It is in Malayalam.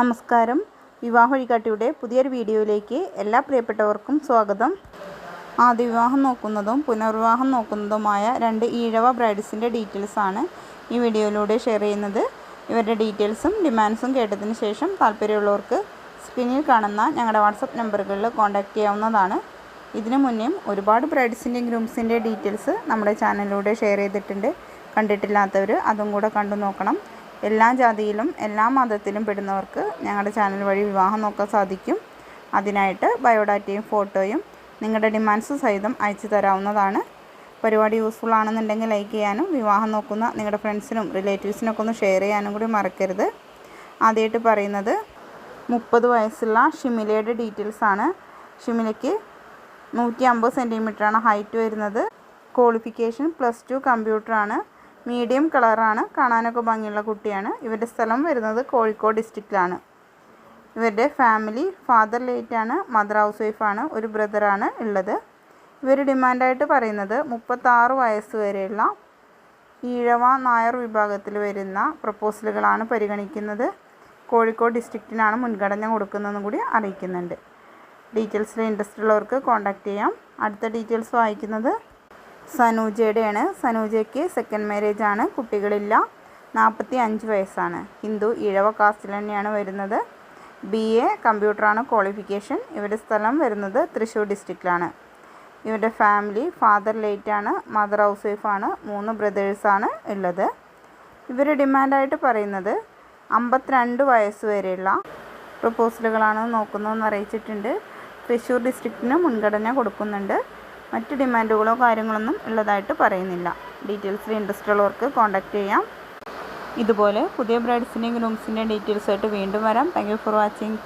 നമസ്കാരം. വിവാഹ വഴികാട്ടിയുടെ പുതിയൊരു വീഡിയോയിലേക്ക് എല്ലാ പ്രിയപ്പെട്ടവർക്കും സ്വാഗതം. ആദ്യ വിവാഹം നോക്കുന്നതും പുനർവിവാഹം നോക്കുന്നതുമായ രണ്ട് ഈഴവ ബ്രൈഡ്സിന്റെ ഡീറ്റെയിൽസാണ് ഈ വീഡിയോയിലൂടെ ഷെയർ ചെയ്യുന്നത്. ഇവരുടെ ഡീറ്റെയിൽസും ഡിമാൻഡ്സും കേട്ടതിന് ശേഷം താല്പര്യമുള്ളവർക്ക് സ്ക്രീനിൽ കാണുന്ന ഞങ്ങളുടെ വാട്സപ്പ് നമ്പറുകളിൽ കോൺടാക്റ്റ് ചെയ്യാവുന്നതാണ്. ഇതിനു മുന്നേയും ഒരുപാട് ബ്രൈഡ്സിന്റെയും ഗ്രൂംസിന്റെ ഡീറ്റെയിൽസ് നമ്മുടെ ചാനലിലൂടെ ഷെയർ ചെയ്തിട്ടുണ്ട്. കണ്ടിട്ടില്ലാത്തവർ അതും കൂടെ കണ്ടു നോക്കണം. എല്ലാ ജാതിയിലും എല്ലാ മതത്തിലും പെടുന്നവർക്ക് ഞങ്ങളുടെ ചാനൽ വഴി വിവാഹം നോക്കാൻ സാധിക്കും. അതിനായിട്ട് ബയോഡാറ്റയും ഫോട്ടോയും നിങ്ങളുടെ ഡിമാൻഡ്സ് സഹിതം അയച്ചു തരാവുന്നതാണ്. പരിപാടി യൂസ്ഫുൾ ആണെന്നുണ്ടെങ്കിൽ ലൈക്ക് ചെയ്യാനും വിവാഹം നോക്കുന്ന നിങ്ങളുടെ ഫ്രണ്ട്സിനും റിലേറ്റീവ്സിനൊക്കെ ഒന്ന് ഷെയർ ചെയ്യാനും കൂടി മറക്കരുത്. ആദ്യമായിട്ട് പറയുന്നത് മുപ്പത് വയസ്സുള്ള ഷിമിലയുടെ ഡീറ്റെയിൽസ് ആണ്. ഷിമിലയ്ക്ക് നൂറ്റി അമ്പത് സെന്റിമീറ്ററാണ് ഹൈറ്റ് വരുന്നത്. ക്വാളിഫിക്കേഷൻ പ്ലസ് ടു കമ്പ്യൂട്ടറാണ് മീഡിയം കളറാണ്. കാണാനൊക്കെ ഭംഗിയുള്ള കുട്ടിയാണ്. ഇവരുടെ സ്ഥലം വരുന്നത് കോഴിക്കോട് ഡിസ്ട്രിക്റ്റിലാണ്. ഇവരുടെ ഫാമിലി ഫാദർ ലേറ്റാണ് മദർ ഹൗസ് വൈഫാണ് ഒരു ബ്രദറാണ് ഉള്ളത്. ഇവർ ഡിമാൻഡായിട്ട് പറയുന്നത് മുപ്പത്താറ് വയസ്സ് വരെയുള്ള ഈഴവ നായർ വിഭാഗത്തിൽ വരുന്ന പ്രപ്പോസലുകളാണ് പരിഗണിക്കുന്നത്. കോഴിക്കോട് ഡിസ്ട്രിക്റ്റിനാണ് മുൻഗണന കൊടുക്കുന്നതെന്നും കൂടി അറിയിക്കുന്നുണ്ട്. ഡീറ്റെയിൽസിൽ ഇൻട്രസ്റ്റ് ഉള്ളവർക്ക് കോൺടാക്റ്റ് ചെയ്യാം. അടുത്ത ഡീറ്റെയിൽസ് വായിക്കുന്നത് സനൂജയുടെയാണ്. സനൂജയ്ക്ക് സെക്കൻഡ് മാരേജ് ആണ്. കുട്ടികളില്ല. നാൽപ്പത്തി അഞ്ച് വയസ്സാണ്. ഹിന്ദു ഇഴവ കാസ്റ്റിൽ തന്നെയാണ് വരുന്നത്. ബി എ കമ്പ്യൂട്ടറാണ് ക്വാളിഫിക്കേഷൻ ഇവരുടെ സ്ഥലം വരുന്നത് തൃശ്ശൂർ ഡിസ്ട്രിക്റ്റിലാണ് ഇവരുടെ ഫാമിലി ഫാദർ ലേറ്റാണ് മദർ ഹൗസ് വൈഫാണ് മൂന്ന് ബ്രദേഴ്സാണ് ഉള്ളത്. ഇവർ ഡിമാൻഡായിട്ട് പറയുന്നത് അമ്പത്തിരണ്ട് വയസ്സ് വരെയുള്ള പ്രപ്പോസലുകളാണ് നോക്കുന്നതെന്ന് അറിയിച്ചിട്ടുണ്ട്. തൃശ്ശൂർ ഡിസ്ട്രിക്റ്റിന് മുൻഗണന കൊടുക്കുന്നുണ്ട്. മറ്റ് ഡിമാൻഡുകളോ കാര്യങ്ങളൊന്നും ഉള്ളതായിട്ട് പറയുന്നില്ല. ഡീറ്റെയിൽസിൽ ഇൻട്രസ്റ്റ് ഉള്ളവർക്ക് കോൺടാക്റ്റ് ചെയ്യാം. ഇതുപോലെ പുതിയ ബ്രൈഡ്സിന്റെയും ഗ്രൂംസിന്റെയും ഡീറ്റെയിൽസായിട്ട് വീണ്ടും വരാം. Thank you for watching.